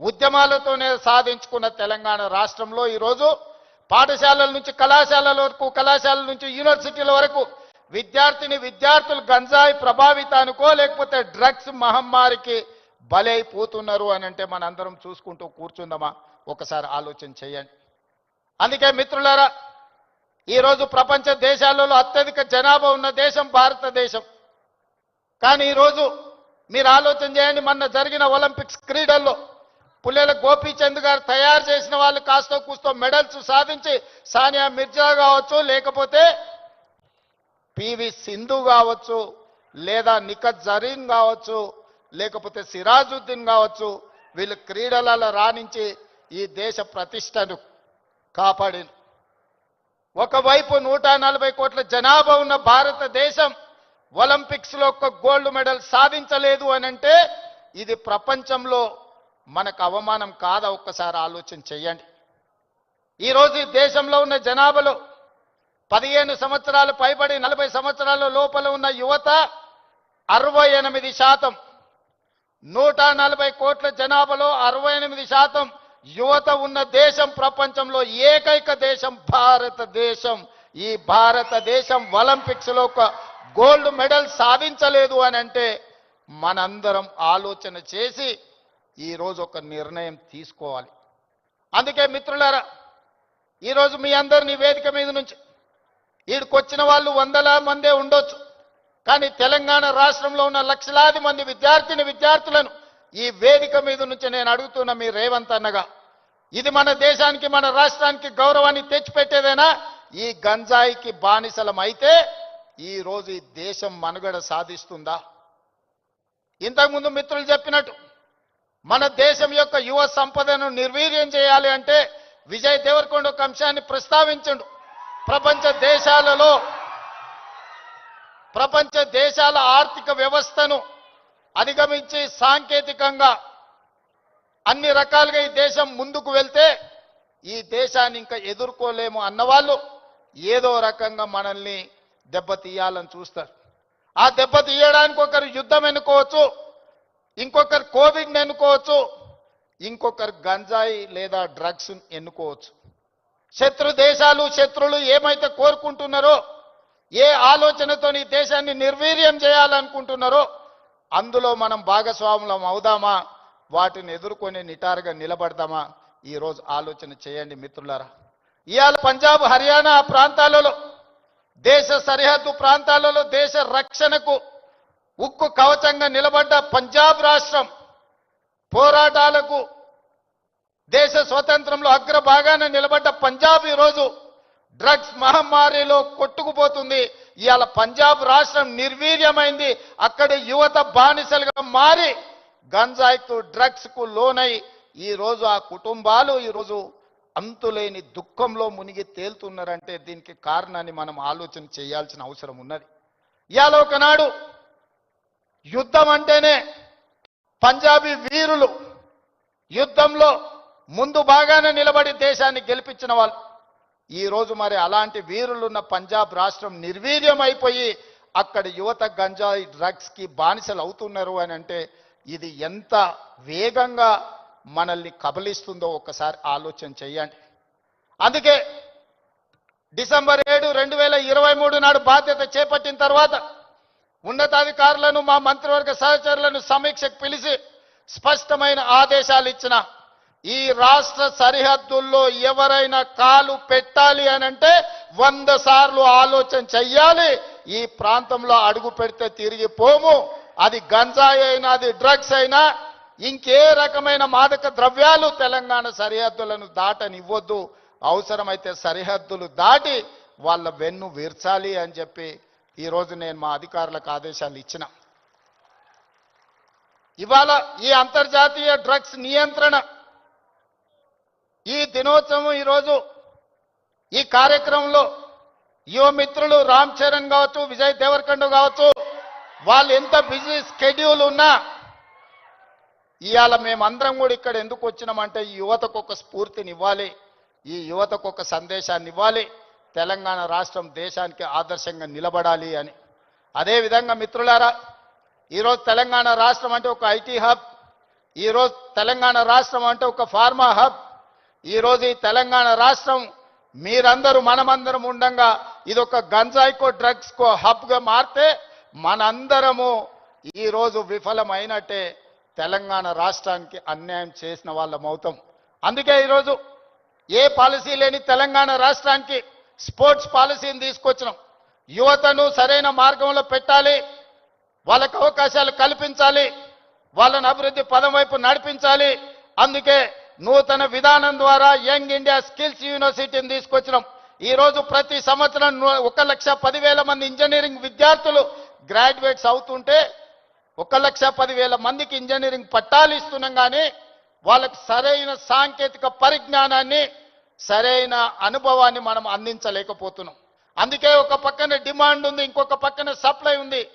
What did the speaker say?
ఉద్యమాలతోనే సాధించుకున్న తెలంగాణ రాష్ట్రంలో ఈరోజు పాఠశాలల నుంచి కళాశాలల వరకు కళాశాలల నుంచి యూనివర్సిటీల వరకు విద్యార్థిని విద్యార్థులు గంజాయి ప్రభావితానికో లేకపోతే డ్రగ్స్ మహమ్మారికి బలైపోతున్నారు అని అంటే మనందరం చూసుకుంటూ కూర్చుందామా? ఒకసారి ఆలోచన చేయండి. అందుకే మిత్రులారా ఈరోజు ప్రపంచ దేశాలలో అత్యధిక జనాభా ఉన్న దేశం భారతదేశం. కానీ ఈరోజు మీరు ఆలోచన చేయండి మొన్న జరిగిన ఒలింపిక్స్ క్రీడల్లో పుల్లెల గోపీచంద్ గారు తయారు చేసిన వాళ్ళు కాస్తో కూస్తో మెడల్స్ సాధించి సానియా మిర్జా కావచ్చు లేకపోతే పివి సింధు కావచ్చు లేదా నిఖత్ జరీన్ కావచ్చు లేకపోతే సిరాజుద్దీన్ కావచ్చు వీళ్ళు క్రీడలలో రాణించి ఈ దేశ ప్రతిష్టను కాపాడింది ఒకవైపు నూట నలభై కోట్ల జనాభా ఉన్న భారతదేశం ఒలింపిక్స్లో ఒక ఒక్క గోల్డ్ మెడల్ సాధించలేదు అనంటే ఇది ప్రపంచంలో మనకు అవమానం కాదా ఒక్కసారి ఆలోచన చెయ్యండి ఈరోజు ఈ దేశంలో ఉన్న జనాభాలో పదిహేను సంవత్సరాలు పైబడి నలభై సంవత్సరాల లోపల ఉన్న యువత అరవై ఎనిమిది శాతం నూట నలభై కోట్ల జనాభాలో అరవై ఎనిమిది శాతం యువత ఉన్న దేశం ప్రపంచంలో ఏకైక దేశం భారతదేశం. ఈ భారతదేశం ఒలింపిక్స్లో ఒక గోల్డ్ మెడల్ సాధించలేదు అని అంటే మనందరం ఆలోచన చేసి ఈరోజు ఒక నిర్ణయం తీసుకోవాలి. అందుకే మిత్రులారా ఈరోజు మీ అందరినీ వేదిక మీద నుంచి ఈడికొచ్చిన వాళ్ళు వందల మందే ఉండొచ్చు. కానీ తెలంగాణ రాష్ట్రంలో ఉన్న లక్షలాది మంది విద్యార్థిని విద్యార్థులను ఈ వేదిక మీద నుంచి నేను అడుగుతున్న మీ రేవంత్ అన్నగా ఇది మన దేశానికి మన రాష్ట్రానికి గౌరవాన్ని తెచ్చిపెట్టేదేనా? ఈ గంజాయికి బానిసలం అయితే ఈరోజు ఈ దేశం మనుగడ సాధిస్తుందా? ఇంతకుముందు మిత్రులు చెప్పినట్టు మన దేశం యొక్క యువ సంపదను నిర్వీర్యం చేయాలి అంటే విజయ్ దేవరకొండ ఒక అంశాన్ని ప్రస్తావించండు. ప్రపంచ దేశాలలో ప్రపంచ దేశాల ఆర్థిక వ్యవస్థను అధిగమించి సాంకేతికంగా అన్ని రకాలుగా ఈ దేశం ముందుకు వెళ్తే ఈ దేశాన్ని ఇంకా ఎదుర్కోలేము అన్నవాళ్ళు ఏదో రకంగా మనల్ని దెబ్బతీయాలని చూస్తారు. ఆ దెబ్బతీయడానికి ఒకరు యుద్ధం ఎన్నుకోవచ్చు. ఇంకొకరు కోవిడ్ని ఎన్నుకోవచ్చు ఇంకొకరు గంజాయి లేదా డ్రగ్స్ ఎన్నుకోవచ్చు. శత్రు దేశాలు శత్రులు ఏమైతే కోరుకుంటున్నారో ఏ ఆలోచనతో ఈ దేశాన్ని నిర్వీర్యం చేయాలనుకుంటున్నారో అందులో మనం భాగస్వాములం అవుదామా? వాటిని ఎదుర్కొని నిటారుగా నిలబడదామా? ఈరోజు ఆలోచన చేయండి మిత్రులారా. ఇవాళ పంజాబ్ హర్యానా ప్రాంతాలలో దేశ సరిహద్దు ప్రాంతాలలో దేశ రక్షణకు ఉక్కు కవచంగా నిలబడ్డ పంజాబ్ రాష్ట్రం పోరాటాలకు దేశ స్వతంత్రంలో అగ్రభాగాన నిలబడ్డ పంజాబ్ ఈరోజు డ్రగ్స్ మహమ్మారిలో కొట్టుకుపోతుంది. ఇవాళ పంజాబ్ రాష్ట్రం నిర్వీర్యమైంది. అక్కడి యువత బానిసలుగా మారి గంజాయికు డ్రగ్స్కు లోనై ఈ రోజు ఆ కుటుంబాలు ఈరోజు అంతులేని దుఃఖంలో మునిగి తేలుతున్నారంటే దీనికి కారణాన్ని మనం ఆలోచన చేయాల్సిన అవసరం ఉన్నది. ఇవాళ ఒకనాడు యుద్ధం అంటేనే పంజాబీ వీరులు యుద్ధంలో ముందు బాగానే నిలబడి దేశాన్ని గెలిపించిన వాళ్ళు. ఈరోజు మరి అలాంటి వీరులున్న పంజాబ్ రాష్ట్రం నిర్వీర్యం అయిపోయి అక్కడ యువత గంజాయి డ్రగ్స్కి బానిసలు అవుతున్నారు అని అంటే ఇది ఎంత వేగంగా మనల్ని కబలిస్తుందో ఒక్కసారి ఆలోచన చేయండి. అందుకే డిసెంబర్ ఏడు రెండు వేల ఇరవై మూడు నాడు బాధ్యత చేపట్టిన తర్వాత ఉన్నతాధికారులను మా మంత్రివర్గ సహచరులను సమీక్షకు పిలిచి స్పష్టమైన ఆదేశాలు ఇచ్చిన ఈ రాష్ట్ర సరిహద్దుల్లో ఎవరైనా కాలు పెట్టాలి అని అంటే వంద సార్లు ఆలోచన చెయ్యాలి. ఈ ప్రాంతంలో అడుగు పెడితే తిరిగి పోము. అది గంజాయి అయినా అది డ్రగ్స్ అయినా ఇంకే రకమైన మాదక ద్రవ్యాలు తెలంగాణ సరిహద్దులను దాటనివ్వద్దు. అవసరమైతే సరిహద్దులు దాటి వాళ్ళ వెన్ను విర్చాలి అని చెప్పి ఈరోజు నేను మా అధికారులకు ఆదేశాలు ఇచ్చిన. ఇవాళ ఈ అంతర్జాతీయ డ్రగ్స్ నియంత్రణ ఈ దినోత్సవం ఈరోజు ఈ కార్యక్రమంలో యువ మిత్రులు రామ్ చరణ్ కావచ్చు విజయ్ దేవరకొండ కావచ్చు వాళ్ళు ఎంత బిజీ స్కెడ్యూల్ ఉన్నా ఇవాళ మేమందరం కూడా ఇక్కడ ఎందుకు వచ్చినామంటే ఈ యువతకు ఒక స్ఫూర్తిని ఇవ్వాలి ఈ యువతకు ఒక సందేశాన్ని ఇవ్వాలి తెలంగాణ రాష్ట్రం దేశానికి ఆదర్శంగా నిలబడాలి అని. అదేవిధంగా మిత్రులారా ఈరోజు తెలంగాణ రాష్ట్రం అంటే ఒక ఐటీ హబ్ ఈరోజు తెలంగాణ రాష్ట్రం అంటే ఒక ఫార్మా హబ్ ఈరోజు ఈ తెలంగాణ రాష్ట్రం మీరందరూ మనమందరం ఉండంగా ఇది ఒక గంజాయికో డ్రగ్స్కో హబ్గా మారితే మనందరము ఈరోజు విఫలమైనట్టే తెలంగాణ రాష్ట్రానికి అన్యాయం చేసిన వాళ్ళం అవుతాం అందుకే ఈరోజు ఏ పాలసీ లేని తెలంగాణ రాష్ట్రానికి స్పోర్ట్స్ పాలసీని తీసుకొచ్చినాం. యువతను సరైన మార్గంలో పెట్టాలి వాళ్ళకు అవకాశాలు కల్పించాలి వాళ్ళను అభివృద్ధి పదం వైపు నడిపించాలి. అందుకే నూతన విధానం ద్వారా యంగ్ ఇండియా స్కిల్స్ యూనివర్సిటీని తీసుకొచ్చినాం. ఈరోజు ప్రతి సంవత్సరం ఒక లక్ష పదివేల మంది ఇంజనీరింగ్ విద్యార్థులు గ్రాడ్యుయేట్స్ అవుతుంటే ఒక లక్ష పదివేల మందికి ఇంజనీరింగ్ పట్టాలు ఇస్తున్నాం కానీ వాళ్ళకు సరైన సాంకేతిక పరిజ్ఞానాన్ని సరైన అనుభవాన్ని మనం అందించలేకపోతున్నాం. అందుకే ఒక పక్కన డిమాండ్ ఉంది ఇంకొక పక్కన సప్లై ఉంది.